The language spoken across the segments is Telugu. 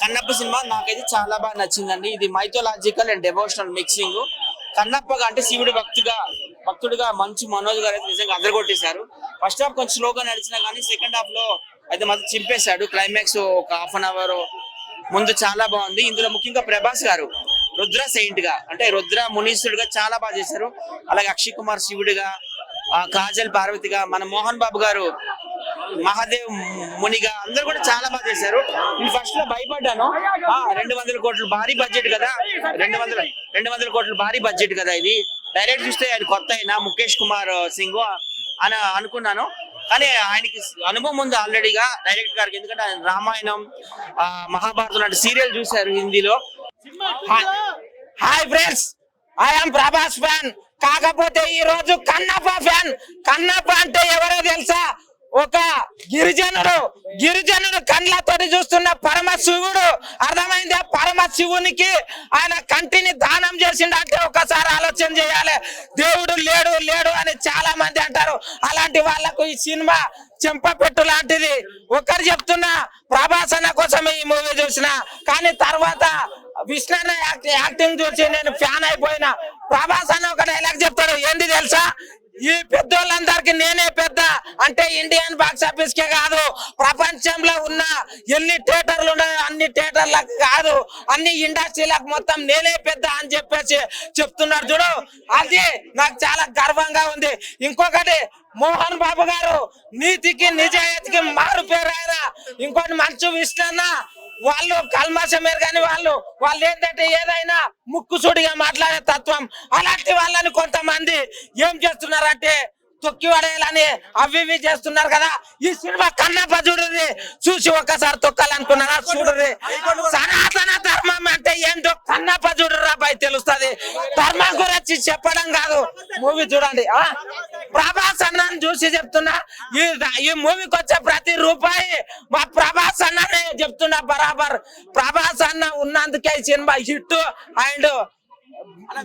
కన్నప్ప సినిమా నాకైతే చాలా బాగా నచ్చిందండి. ఇది మైథోలాజికల్ అండ్ డెవోషనల్ మిక్సింగ్ కన్నప్పగా అంటే శివుడి భక్తుగా భక్తుడిగా మంచి మనోజ్ గారు అయితే నిజంగా అదరగొట్టేశారు. ఫస్ట్ హాఫ్ కొంచెం స్లోగా నడిచినా కానీ సెకండ్ హాఫ్లో అయితే మాత్రం చింపేశాడు. క్లైమాక్స్ ఒక హాఫ్ అన్ అవర్ ముందు చాలా బాగుంది. ఇందులో ముఖ్యంగా ప్రభాస్ గారు రుద్ర సెయింట్గా అంటే రుద్ర మునీశ్వరుడుగా చాలా బాగా చేశారు. అలాగే అక్షయ్ కుమార్ శివుడిగా కాజల్ పార్వతిగా మన మోహన్ బాబు గారు మహాదేవ్ మునిగా అందరు కూడా చాలా బాగా చేశారు. నేను ఫస్ట్లో భయపడ్డాను. ఆ రెండు వందల కోట్లు భారీ బడ్జెట్ కదా. రెండు వందల రెండు వందల కోట్లు భారీ బడ్జెట్ కదా ఇది. డైరెక్ట్ చూస్తే ఆయన కొత్త అయినా ముఖేష్ కుమార్ సింగ్ అని అనుకున్నాను. కానీ ఆయనకి అనుభవం ఉంది ఆల్రెడీగా డైరెక్ట్ గారికి. ఎందుకంటే ఆయన రామాయణం మహాభారతం లాంటి సీరియల్ చూశారు హిందీలో. Hi friends I'm Prabhas fan కాకపోతే ఈ రోజు కన్నప్ప ఫ్యాన్ కన్నప్ప అంటే ఎవరో తెలుసా? ఒక గిరిజనుడు గిరిజనుడు కండ్లతోటి చూస్తున్న పరమ శివుడు అర్థమైందా? పరమ శివునికి ఆయన కంటిని దానం చేసిండు అంటే ఒకసారి ఆలోచన చేయాలి. దేవుడు లేడు లేడు అని చాలా మంది అంటారు. అలాంటి వాళ్ళకు ఈ సినిమా చెంపపెట్టు లాంటిది. ఒకరు చెప్తున్నా ప్రభాసన కోసం కోసమే ఈ మూవీ చూసిన. కానీ తర్వాత విష్ణు యాక్ట్- యాక్టింగ్ చూసి నేను ఫ్యాన్ అయిపోయినా. ప్రభాస్ అన్న ఒక డైలాగ్ చెప్తాడు. ఏంది తెలుసా? ఈ పెద్దోళ్ళందరికి నేనే పెద్ద అంటే ఇండియన్ బాక్స్ ఆఫీస్ కే కాదు ప్రపంచంలో ఉన్న ఎన్ని థియేటర్లు ఉన్నాయో అన్ని థియేటర్లకు కాదు అన్ని ఇండస్ట్రీలకు మొత్తం నేనే పెద్ద అని చెప్పేసి చెప్తున్నారు చూడు. అది నాకు చాలా గర్వంగా ఉంది. ఇంకొకటి మోహన్ బాబు గారు నీతికి నిజాయితీకి మారు పేరు ఆయన. ఇంకోటి మంచు విష్ణన్న వాళ్ళు కల్మాసమేరు కానీ వాళ్ళు. వాళ్ళు ఏంటంటే ఏదైనా ముక్కుసూడిగా మాట్లాడే తత్వం. అలాంటి వాళ్ళని కొంతమంది ఏం చేస్తున్నారంటే తొక్కి పడేయాలని అవి ఇవి చేస్తున్నారు కదా. ఈ సినిమా కన్నప్ప చూడుర్రి. చూసి ఒక్కసారి తొక్కాలనుకున్నారా? చూడుర్రి. సనాతన ధర్మం అంటే ఏంటో కన్నప్ప చూడుర్రా అబ్బాయి తెలుస్తుంది. ధర్మం గురించి చెప్పడం కాదు. మూవీ చూడండి. ఆ? ప్రభాస్ అన్నని చూసి చెప్తున్నా. ఈ ఈ మూవీకి వచ్చే ప్రతి రూపాయి మా ప్రభాస్ అన్ననే చెప్తున్నా బరాబర్. ప్రభాస్ అన్న ఉన్నందుకే cinema hit and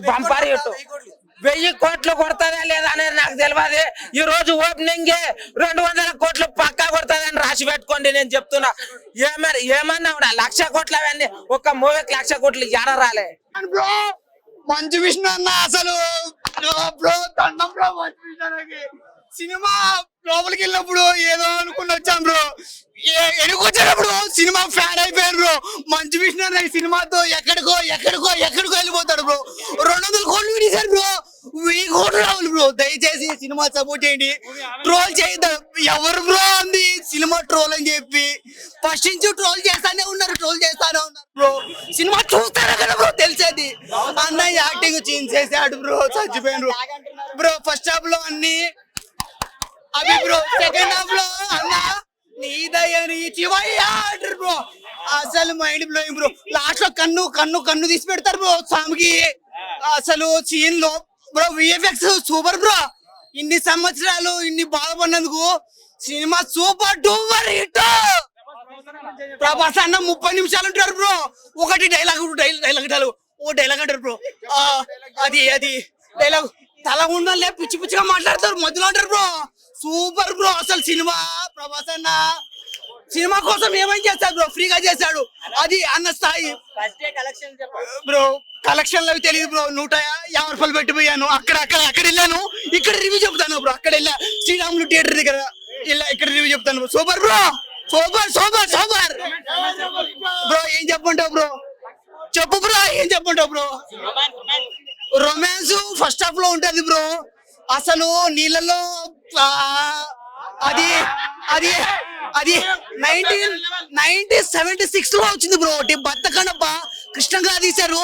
bumper hit. వెయ్యి కోట్లు కొడతాదా లేదా అనేది నాకు తెలియదు ఈ రోజు ఓపెనింగ్ రెండు వందల కోట్లు పక్కా కొడతాదని రాసి పెట్టుకోండి నేను చెప్తున్నా. ఏమన్నా ఏమన్నా కూడా లక్ష కోట్లు అవన్నీ ఒక్క మూవీకి లక్ష కోట్లు ఎడ రాలే? మంచి విషయం విష్ణు అన్న అసలు. సినిమా లోపలికి వెళ్ళినప్పుడు ఏదో అనుకుని వచ్చాను బ్రో. ఎనుకొచ్చేటప్పుడు సినిమా ఫ్యాన్ అయిపోయాను బ్రో. మంచి విషయం ఈ సినిమాతో ఎక్కడికో ఎక్కడికో ఎక్కడికో వెళ్ళిపోతాడు బ్రో. రెండు వందల కోట్లు విడిచారు బ్రో. వెయ్యి కోట్లు రావాలి బ్రో. దయచేసి సినిమా సపోర్ట్ చేయండి. ట్రోల్ చేయద్దాం. ఎవరు బ్రో అంది? సినిమా ట్రోల్ అని చెప్పి. ఫస్ట్ నుంచి ట్రోల్ చేస్తానే ఉన్నారు ట్రోల్ చేస్తానే ఉన్నారు బ్రో. సినిమా చూస్తారా కదా బ్రో? తెలిసేది. అన్న యాక్టింగ్ చేంజ్ చేసాడు బ్రో. చచ్చిపోయిన బ్రో. ఫస్ట్ హాఫ్లో అన్ని అవి బ్రో సెకండ్ హాఫ్లో అన్న నీదయని చివయ్యా అంటారు బ్రో అసలు మైండ్ బ్లోయింగ్ బ్రో లాస్ట్లో కన్ను కన్ను కన్ను తీసి పెడతారు బ్రో సామికి. అసలు సీన్లో బ్రో విఎఫ్ఎక్స్ సూపర్ బ్రో ఇన్ని సంవత్సరాలు ఇన్ని బాధపడినందుకు cinema super duper hit Prabhas అన్న ముప్పై నిమిషాలు ఉంటారు బ్రో ఒకటి డైలాగ్ డైలాగ్ డైలాగ్ ఓ డైలాగ్ అంటారు బ్రో అది అది. డైలాగ్ తల ఉండాలి పిచ్చి పిచ్చిగా మాట్లాడతారు మధ్యలో అంటారు బ్రో సూపర్ బ్రో అసలు సినిమా ప్రభాస్ అన్న సినిమా కోసం ఏమేం చేస్తాడు బ్రో? ఫ్రీగా చేశాడు అది అన్న స్థాయి. బ్రో కలెక్షన్ అవి తెలియదు బ్రో. నూట యాభై రూపాయలు పెట్టిపోయాను. అక్కడ అక్కడ అక్కడ వెళ్ళాను. ఇక్కడ రివ్యూ చెప్తాను బ్రో. అక్కడ వెళ్ళా. శ్రీరాములు థియేటర్ దగ్గర ఇలా ఇక్కడ రివ్యూ చెప్తాను super bro! Super super super! Bro ఏం చెప్పంటావు బ్రో? చెప్పు బ్రో ఏం చెప్పంటావు బ్రో? రొమాన్స్ ఫస్ట్ హాఫ్లో ఉంటది బ్రో. అసలు నీళ్ళలో అది అది అది నైన్టీన్ నైన్టీన్ సెవెంటీ సిక్స్లో వచ్చింది బ్రో ఒకటి బత్త కనప్ప కృష్ణగా తీశారు.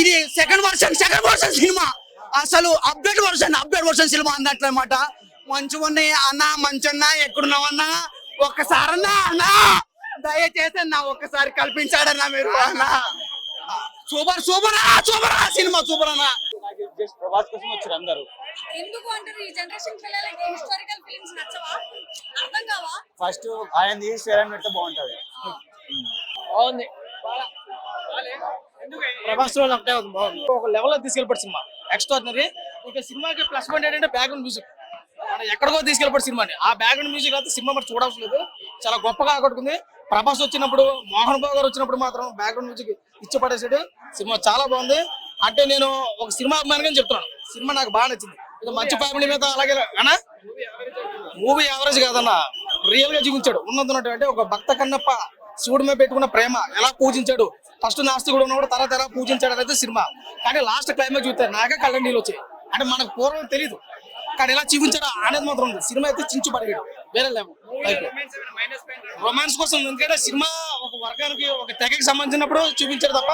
ఇది second version second version cinema. అసలు update version update version cinema అన్నట్లు అనమాట మంచు ఉన్నాయి అన్న మంచన్న ఎక్కడున్నావన్నా? ఒక్కసారన్నా అన్నా. దయచేసి అన్న ఒక్కసారి కల్పించాడన్నా మీరు అన్న. Super super super cinema super అన్నా. ప్రభాస్ కోసం వచ్చారు అందరూ. ఎందుకు అంటారు? ఈ జనరేషన్ పిల్లలకి హిస్టారికల్ ఫిల్మ్స్ నచ్చవా? అర్థం కావా? ఫస్ట్ ఆయన తీసి పెడితే బాగుంటది. బాగుంది. ప్రభాస్ రోల్ ఒకటే ఉంది బాగుంది. ఒక లెవెల్లో తీసుకెళ్ళిపోయి సినిమా. ఎక్స్ట్రాడినరీ ఇక సినిమాకి ప్లస్ పాయింట్ ఏంటంటే బ్యాక్గ్రౌండ్ మ్యూజిక్ మన ఎక్కడికో తీసుకెళ్ళిపోయి సినిమాని. ఆ బ్యాక్గ్రౌండ్ మ్యూజిక్ అయితే సినిమా మరి చూడవసరం లేదు. చాలా గొప్పగా ఆకట్టుకుంది. ప్రభాస్ వచ్చినప్పుడు మోహన్ బాబు గారు వచ్చినప్పుడు మాత్రం బ్యాక్గ్రౌండ్ మ్యూజిక్ ఇచ్చి పడేసాడు సినిమా చాలా బాగుంది. అంటే నేను ఒక సినిమా అభిమానిగా చెప్తున్నాను. సినిమా నాకు బాగా నచ్చింది. ఇది మంచి ఫ్యామిలీ మీద అలాగే అనా? మూవీ యావరేజ్ కాదన్న రియల్గా చూపించాడు. ఉన్నది అంటే ఒక భక్త కన్నప్ప శివుడి మీద పెట్టుకున్న ప్రేమ ఎలా పూజించాడు? ఫస్ట్ నాస్తి కూడా ఉన్నప్పుడు తర్వాత ఎలా పూజించాడు అనేది సినిమా. కానీ లాస్ట్ క్లైమాక్స్ చూస్తే నాకే కళ్ళ నీళ్ళు వచ్చాయి. అంటే మనకు పూర్వం తెలియదు కానీ ఎలా చూపించాడు అనేది మాత్రం ఉంది. సినిమా అయితే చించి పడిగాడు వేరే లేవు రొమాన్స్ కోసం ఎందుకంటే సినిమా ఒక వర్గానికి ఒక తెగకి సంబంధించినప్పుడు చూపించాడు తప్ప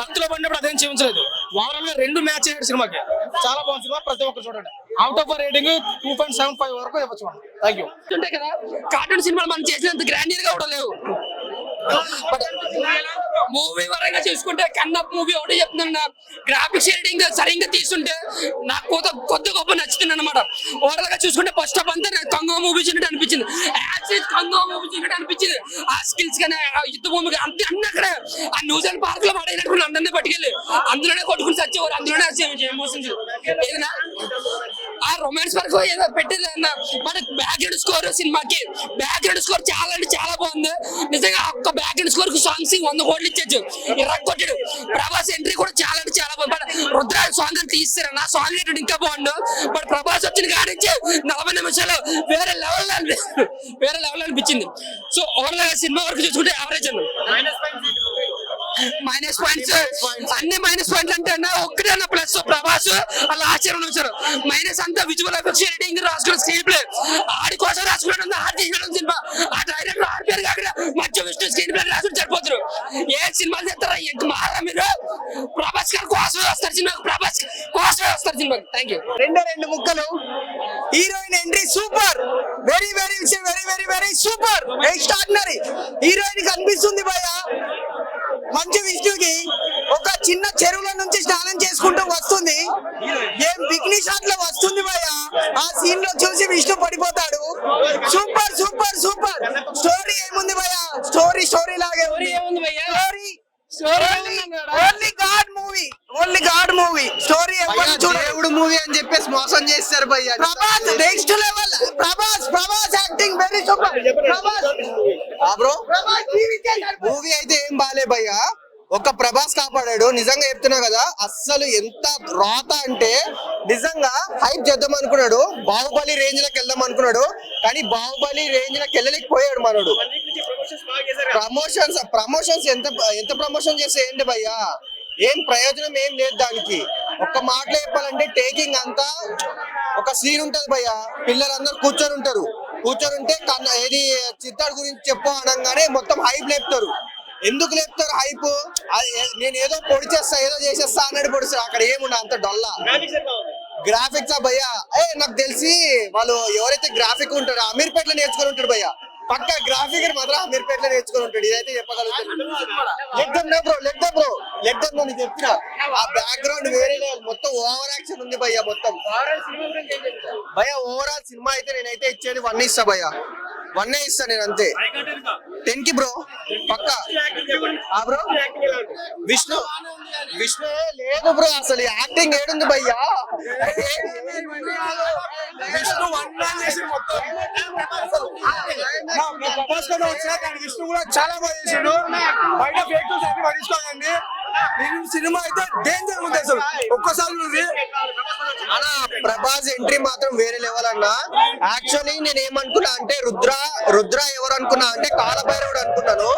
భక్తులు పడినప్పుడు అదేం చూపించలేదు. ఓవరాల్గా రెండు మ్యాచ్ అయ్యాడు సినిమాకి. చాలా బాగుంది సినిమా ప్రతి ఒక్కరు చూడండి. Out of rating two point seven five వరకు ఇవ్వచ్చు థ్యాంక్ యూ ఉంటాయి కదా కార్టూన్ సినిమాలు మనం చేసినంత గ్రాండియర్గా కూడా లేవు. మూవీ పరంగా చూసుకుంటే కన్నప్ మూవీ ఒకటి చెప్తున్నా గ్రాఫిక్స్ ఎడిటింగ్ సరిగ్గా తీసుంటే నాకు కొత్త కొత్త గొప్ప నచ్చుతుంది అనమాట ఓవరాల్గా చూసుకుంటే ఫస్ట్ ఆఫ్ అంతా నాకు కంగో మూవీ చూసినట్టు అనిపించింది. యాక్సిస్ కంగో మూవీ చూసినట్టు అనిపించింది. ఆ స్కిల్స్ కానీ ఆ యుద్ధ భూమికి అంతే అన్ని అక్కడ. ఆ న్యూజిలాండ్ పార్క్లో పడేటట్టు అందరినీ పట్టుకెళ్ళి అందులోనే కొట్టుకుని చచ్చేవారు. అందులోనే ఎమోషన్స్ ఏదైనా ఆ రొమాన్స్ వరకు ఏదో పెట్టేది అన్న. మనకి బ్యాక్గ్రౌండ్ స్కోర్ సినిమాకి. బ్యాక్గ్రౌండ్ స్కోర్ చాలా అంటే చాలా బాగుంది. నిజంగా ఒక్క బ్యాక్గ్రౌండ్ స్కోర్కు సాంగ్స్ వంద కోట్లు ఇచ్చేచ్చు ఇరవై కొట్టాడు. ప్రభాస్ ఎంట్రీ కూడా చాలా అంటే చాలా బాగుంది. బట్ రుద్రాజ్ సాంగ్ అని తీస్తారు నా సాంగ్ ఏంటంటే ఇంకా బాగుండు. బట్ ప్రభాస్ వచ్చిన కాడించి నలభై నిమిషాలు వేరే లెవెల్ వేరే లెవెల్ అనిపించింది. సో ఓవరాల్ సినిమా వరకు చూసుకుంటే యావరేజ్ అన్న. మైనస్ పాయింట్స్ అన్ని మైనస్ పాయింట్లు అంటే అన్న ప్లస్ ప్రభాస్. అలా ఆశ్చర్యం ఉంచారు మైనస్ అంతా విజువల్ ఎఫెక్ట్స్ ఎడిటింగ్ రాసుకున్న స్క్రీన్ ప్లే ఆడి కోసం రాసుకున్నాడు ఆడి తీసిన సినిమా. ఆ డైరెక్టర్ ఆడి పేరు కాకుండా మధ్య విష్ణు స్క్రీన్ ప్లే రాసుకుని సరిపోతారు ఏ సినిమాలు చేస్తారా? మారా మీరు? ప్రభాస్ గారు కోసం వస్తారు సినిమా ప్రభాస్ కోసం వస్తారు సినిమా థ్యాంక్ యూ రెండే రెండు ముక్కలు. Heroine entry super very very very very very super extraordinary heroine story story లాగే ఉంది. ఏముంది భయ్యా? Story only god movie only god movie story దేవుడు మూవీ అని చెప్పేసి మోసం చేస్తారు భయ్య. Prabhas next level Prabhas Prabhas acting very super Prabhas. Bro. Movie అయితే ఏం బాలే భయ్య. ఒక ప్రభాస్ కాపాడాడు. నిజంగా చెప్తున్నా కదా అస్సలు ఎంత రాత అంటే నిజంగా హైప్ చేద్దాం అనుకున్నాడు బాహుబలి రేంజ్లకు వెళ్దాం అనుకున్నాడు కానీ బాహుబలి రేంజ్లకు వెళ్ళలేకపోయాడు మనోడు. ప్రమోషన్స్ ప్రమోషన్స్ ఎంత ఎంత ప్రమోషన్ చేస్తే ఏంటి భయ్యా? ఏం ప్రయోజనం ఏం లేదు దానికి. ఒక్క మాటలో చెప్పాలంటే టేకింగ్ అంతా ఒక సీన్ ఉంటది భయ్య. పిల్లలందరూ కూర్చొని ఉంటారు. కూర్చొని ఉంటే కన్న ఏది చిత్తాడు గురించి చెప్పు అనగానే మొత్తం హైప్ లేపుతారు. ఎందుకు లేపుతారు హైప్? నేను ఏదో పొడి చేస్తా ఏదో చేసేస్తా అన్నట్టు పొడిస్తారు అక్కడ ఏముండ అంత డొల్లా. గ్రాఫిక్స్ భయ్యా? ఏ నాకు తెలిసి వాళ్ళు ఎవరైతే గ్రాఫిక్ ఉంటారో అమీర్పేటలో నేర్చుకొని ఉంటాడు భయ్యా. పక్క గ్రాఫిక్ మాత్రం అమీర్పేటలో నేర్చుకొని ఉంటాడు. ఇదైతే చెప్పగలుగుతాను. Leg bro leg bro leg నీకు చెప్పిన? ఆ బ్యాక్గ్రౌండ్ వేరే. మొత్తం ఓవర్ యాక్షన్ ఉంది భయ్యా మొత్తం. భయ్యా ఓవరాల్ సినిమా అయితే నేనైతే ఇచ్చేది వన్ ఇస్తా భయ్యా. వన్ ఇస్తా నేను అంతే. టెన్కి బ్రో పక్క. ఆ బ్రో విష్ణు. విష్ణు లేదు బ్రో అసలు. యాక్టింగ్ ఏడుంది భయ్యా. విష్ణు వన్ మ్యాన్ చేసి మొత్తం. విష్ణు కూడా చాలా బాగా చేసాడు. బయట ఫేక్ న్యూస్ సినిమా అయితే డేంజర్ ఉంది అసలు. ఒక్కసారి అలా ప్రభాస్ ఎంట్రీ మాత్రం వేరే లెవెల్ అన్న. యాక్చువల్లీ నేను ఏమనుకున్నా అంటే రుద్ర రుద్ర ఎవరు అనుకున్నా అంటే కాలభైరవుడు అనుకున్నాను.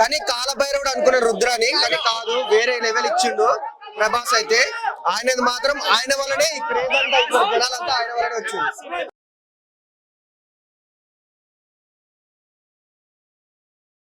కానీ కాలభైరవుడు అనుకున్నాను రుద్రాని కానీ కాదు వేరే లెవెల్ ఇచ్చిండు ప్రభాస్ అయితే. ఆయనది మాత్రం ఆయన వల్లనే ఈ క్రేజ్ అంతా జనాలంతా ఆయన వల్లనే వచ్చింది.